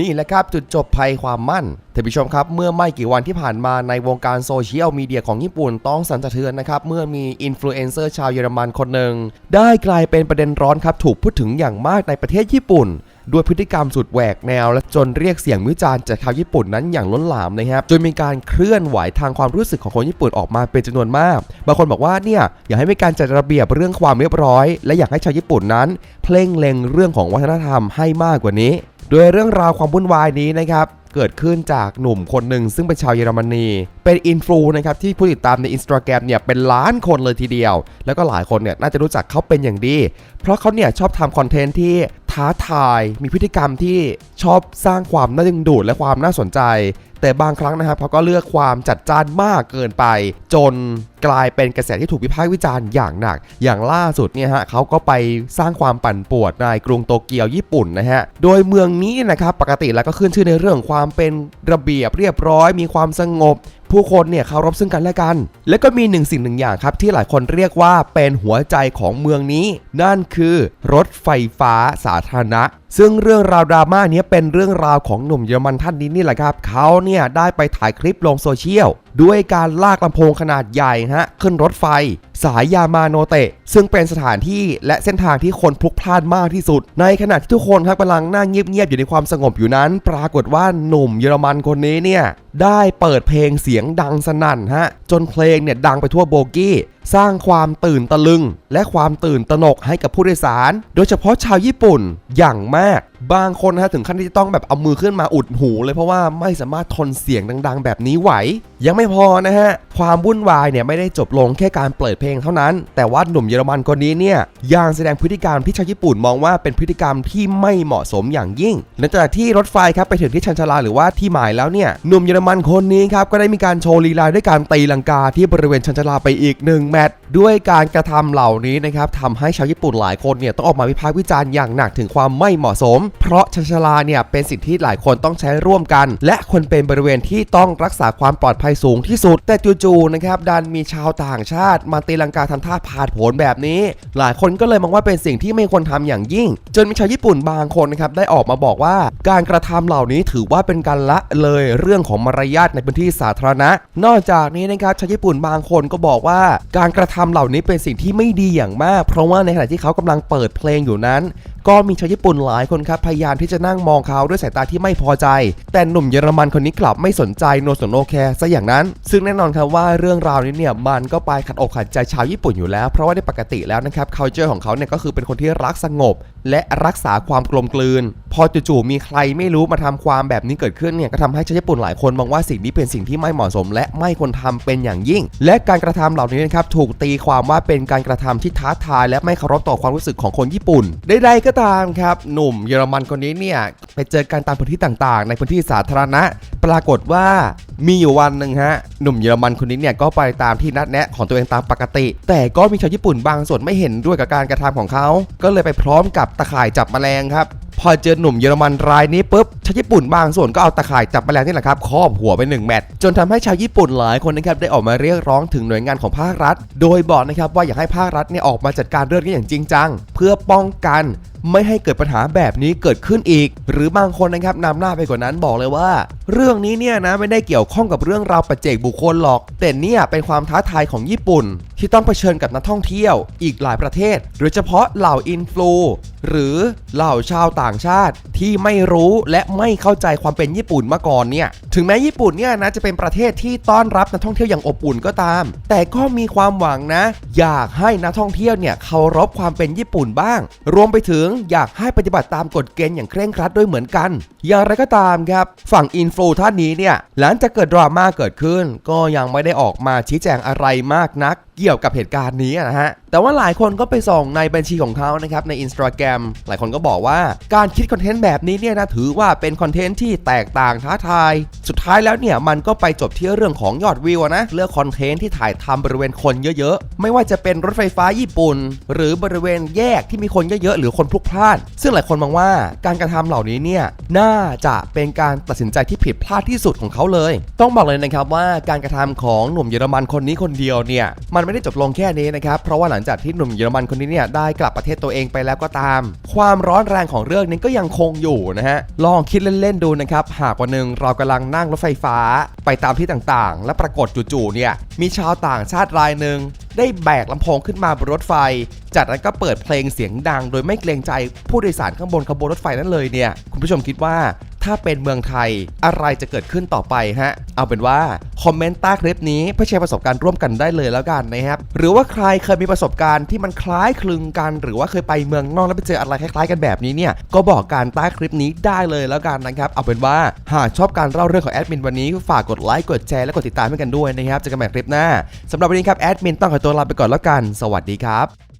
นี่แหละครับจุดจบภัยความมั่นท่านผู้ชมครับ เมื่อไม่กี่วันที่ผ่านมาในวงการโซเชียลมีเดียของญี่ปุ่นต้องสั่นสะเทือนนะครับ เมื่อมีอินฟลูเอนเซอร์ชาวเยอรมันคนหนึ่ง ได้กลายเป็นประเด็นร้อนครับ ถูกพูดถึงอย่างมากในประเทศญี่ปุ่น ด้วยพฤติกรรมสุดแหวกแนว และจนเรียกเสียงวิจารณ์จากชาวญี่ปุ่นนั้นอย่างล้นหลามนะครับจนมีการเคลื่อนไหวทางความรู้สึกของคนญี่ปุ่นออกมาเป็นจำนวนมาก บางคนบอกว่าเนี่ยอยากให้มีการจัดระเบียบเรื่องความเรียบร้อย และอยากให้ชาวญี่ปุ่นนั้น เพ่งเล็งเรื่องของวัฒนธรรมให้มากกว่านี้ โดยเรื่องราวความวุ่นวายนี้นะครับเกิดขึ้นจากหนุ่มคนหนึ่งซึ่งเป็นชาวเยอรมนี เป็นอินฟลูนะครับที่ผู้ติดตามในอินสตาแกรมเนี่ยเป็นล้านคนเลยทีเดียว แล้วก็หลายคนเนี่ยน่าจะรู้จักเขาเป็นอย่างดี เพราะเขาเนี่ยชอบทำคอนเทนต์ที่ท้าทายมีพฤติกรรมที่ชอบสร้างความน่าดึงดูดและความน่าสนใจ แต่บางครั้งนะครับเขาก็เลือกความจัดจ้านมากเกินไป จน กลายเป็นกระแสที่ถูกวิพากษ์วิจารณ์อย่างหนัก อย่างล่าสุดเนี่ยฮะเขาก็ไปสร้างความปั่นป่วนในกรุงโตเกียวญี่ปุ่นนะฮะ โดยเมืองนี้นะครับปกติแล้วก็ขึ้นชื่อในเรื่องความเป็นระเบียบเรียบร้อย มีความสงบ ผู้คนเนี่ยเคารพซึ่งกันและกัน และก็มีหนึ่งสิ่งหนึ่งอย่างครับที่หลายคนเรียกว่าเป็นหัวใจของเมืองนี้ นั่นคือรถไฟฟ้าสาธารณะซึ่งเรื่องราวดราม่าเนี้ยเป็นเรื่องราวของหนุ่มเยอรมันท่านนี้นี่แหละครับ เขาเนี่ยได้ไปถ่ายคลิปลงโซเชียลด้วยการลากลำโพงขนาดใหญ่ฮะขึ้นรถไฟ สายยามาโนเตะ ซึ่งเป็นสถานที่และเส้นทางที่คนพลุกพล่านมากที่สุด ในขณะที่ทุกคนครับกำลังนั่งเงียบๆอยู่ในความสงบอยู่นั้น ปรากฏว่าหนุ่มเยอรมันคนนี้เนี่ยได้เปิดเพลงเสียงดังสนั่นฮะจนเพลงเนี่ยดังไปทั่วโบกี้สร้างความตื่นตะลึง และความตื่นตระหนกให้กับผู้โดยสาร โดยเฉพาะชาวญี่ปุ่นอย่างมาก บางคนนะฮะถึงขั้นที่จะต้องแบบเอามือขึ้นมาอุดหูเลยเพราะว่าไม่สามารถทนเสียงดังๆ แบบนี้ไหว ยังไม่พอนะฮะ ความวุ่นวายเนี่ยไม่ได้จบลงแค่การเปิดเพลงเท่านั้น แต่ว่าหนุ่มเยอรมันคนนี้เนี่ยยังแสดงพฤติกรรมที่ชาวญี่ปุ่นมองว่าเป็นพฤติกรรมที่ไม่เหมาะสมอย่างยิ่งหลังจากที่รถไฟครับไปถึงที่ชันชาลาหรือว่าที่หมายแล้วเนี่ยหนุ่มเยอรมันคนนี้ครับก็ได้มีการโชว์ลีลาด้วยการตีลังกาที่บริเวณชันชาลาไปอีกหนึ่งแมตช์ด้วยการกระทำเหล่านี้นะครับทำให้ชาวญี่ปุ่นหลายคนเนี่ยต้องออกมาวิพากษ์วิจารณ์อย่างหนักถึงความไม่เหมาะสม เพราะชันชลาเนี่ยเป็นสิ่งที่หลายคนต้องใช้ร่วมกัน และควรเป็นบริเวณที่ต้องรักษาความปลอดภัยสูงที่สุด แต่จู่ๆนะครับดันมีชาวต่างชาติมาตีลังกาทำท่าผาดโผนแบบนี้ หลายคนก็เลยมองว่าเป็นสิ่งที่ไม่ควรทำอย่างยิ่ง จนมีชาวญี่ปุ่นบางคนนะครับได้ออกมาบอกว่า การกระทำเหล่านี้ถือว่าเป็นการละเลยเรื่องของมารยาทในพื้นที่สาธารณะ นอกจากนี้นะครับชาวญี่ปุ่นบางคนก็บอกว่าการการะทำเหล่านี้เป็นสิ่งที่ไม่ดีอย่างมาก เพราะว่าในขณะที่เขากำลังเปิดเพลงอยู่นั้นก็มีชาวญี่ปุ่นหลายคนครับพยายามที่จะนั่งมองเขาด้วยสายตาที่ไม่พอใจ แต่หนุ่มเยอรมันคนนี้กลับไม่สนใจโนสนโนแคร์ซะอย่างนั้น ซึ่งแน่นอนครับว่าเรื่องราวนี้เนี่ยมันก็ไปขัดอกขัดใจชาวญี่ปุ่นอยู่แล้ว เพราะว่าในปกติแล้วนะครับ culture ของเขาเนี่ยก็คือเป็นคนที่รักสงบ และรักษาความกลมกลืน พอจู่ๆมีใครไม่รู้มาทำความแบบนี้เกิดขึ้นเนี่ยก็ทำให้ชาวญี่ปุ่นหลายคนมองว่าสิ่งนี้เป็นสิ่งที่ไม่เหมาะสม และไม่ควรทำเป็นอย่างยิ่ง และการกระทำเหล่านี้นะครับถูกตีความว่าเป็นการกระทำที่ท้าทายและไม่เคารพต่อความรู้สึกของคนญี่ปุ่นใดๆก็ตามครับ หนุ่มเยอรมันคนนี้เนี่ย ไปเจอกันตามพื้นที่ต่างๆ ในพื้นที่สาธารณะ ปรากฏว่ามีอยู่วันหนึ่งฮะ หนุ่มเยอรมันคนนี้เนี่ยก็ไปตามที่นัดแนะของตัวเองตามปกติ แต่ก็มีชาวญี่ปุ่นบางส่วนไม่เห็นด้วยกับการกระทำของเขา ก็เลยไปพร้อมกับตะข่ายจับแมลงครับพอเจอหนุ่มเยอรมันรายนี้ปุ๊บชาวญี่ปุ่นบางส่วนก็เอาตะข่ายจับแมลงนี่แหละครับครอบหัวไปหนึ่งแมตช์จนทำให้ชาวญี่ปุ่นหลายคนนะครับได้ออกมาเรียกร้องถึงหน่วยงานของภาครัฐ โดยบอกนะครับว่าอยากให้ภาครัฐเนี่ยออกมาจัดการเรื่องนี้อย่างจริงจัง เพื่อป้องกัน ไม่ให้เกิดปัญหาแบบนี้เกิดขึ้นอีก หรือบางคนนะครับนำหน้าไปกว่านั้นบอกเลยว่า เรื่องนี้เนี่ยนะไม่ได้เกี่ยวข้องกับเรื่องราวปัจเจกบุคคลหรอก แต่เนี่ยเป็นความท้าทายของญี่ปุ่น ที่ต้องเผชิญกับนักท่องเที่ยว อีกหลายประเทศ โดยเฉพาะเหล่าอินฟลูหรือเหล่าชาวต่างชาติที่ไม่รู้และไม่เข้าใจความเป็นญี่ปุ่นมาก่อนเนี่ยถึงแม้ญี่ปุ่นเนี่ยนะจะเป็นประเทศที่ต้อนรับนักท่องเที่ยวอย่างอบอุ่นก็ตาม แต่ก็มีความหวังนะอยากให้นักท่องเที่ยวเนี่ยเคารพความเป็นญี่ปุ่นบ้าง รวมไปถึงอยากให้ปฏิบัติตามกฎเกณฑ์อย่างเคร่งครัดด้วยเหมือนกัน อย่างไรก็ตามครับ ฝั่งอินฟลูท่านนี้เนี่ยหลังจากเกิดดราม่าเกิดขึ้น ก็ยังไม่ได้ออกมาชี้แจงอะไรมากนักเกี่ยวกับเหตุการณ์นี้นะฮะ แต่ว่าหลายคนก็ไปส่องในบัญชีของเขานะครับใน Instagram หลายคนก็บอกว่าการคิดคอนเทนต์แบบนี้เนี่ยนะถือว่าเป็นคอนเทนต์ที่แตกต่างท้าทาย สุดท้ายแล้วเนี่ยมันก็ไปจบที่เรื่องของยอดวิวนะเลือกคอนเทนต์ที่ถ่ายทำบริเวณคนเยอะๆ ไม่ว่าจะเป็นรถไฟฟ้าญี่ปุ่น หรือบริเวณแยกที่มีคนเยอะๆหรือคนพลุกพล่าน ซึ่งหลายคนมองว่าการกระทำเหล่านี้เนี่ยน่าจะเป็นการตัดสินใจที่ผิดพลาดที่สุดของเขาเลย ต้องบอกเลยนะครับว่าการกระทำของหนุ่มเยอรมันคนนี้คนเดียวเนี่ยมันไม่ได้จบลงแค่นี้นะครับเพราะว่าหลังจากที่หนุ่มเยอรมันคนนี้เนี่ยได้กลับประเทศตัวเองไปแล้วก็ตาม ความร้อนแรงของเรื่องนี้ก็ยังคงอยู่นะฮะลองคิดเล่นๆดูนะครับหากวันหนึ่งเรากำลังนั่งรถไฟฟ้า ไปตามที่ต่างๆ และปรากฏจู่ๆเนี่ยมีชาวต่างชาติรายหนึ่ง ได้แบกลำโพงขึ้นมาบนรถไฟ จากนั้นก็เปิดเพลงเสียงดัง โดยไม่เกรงใจผู้โดยสารข้างบนขบวนรถไฟนั้นเลยเนี่ย คุณผู้ชมคิดว่า ถ้าเป็นเมืองไทยอะไรจะเกิดขึ้นต่อไปฮะ เอาเป็นว่าคอมเมนต์ใต้คลิปนี้เพื่อแชร์ประสบการณ์ร่วมกันได้เลยแล้วกันนะครับ หรือว่าใครเคยมีประสบการณ์ที่มันคล้ายคลึงกัน หรือว่าเคยไปเมืองนอกแล้วไปเจออะไรคล้ายๆกันแบบนี้เนี่ย ก็บอกการใต้คลิปนี้ได้เลยแล้วกันนะครับ เอาเป็นว่าหากชอบการเล่าเรื่องของแอดมินวันนี้ฝากกดไลค์กดแชร์และกดติดตามให้กันด้วยนะครับเจอกันใหม่คลิปหน้าสำหรับวันนี้ครับแอดมินต้องขอตัวลาไปก่อนแล้วกัน สวัสดีครับ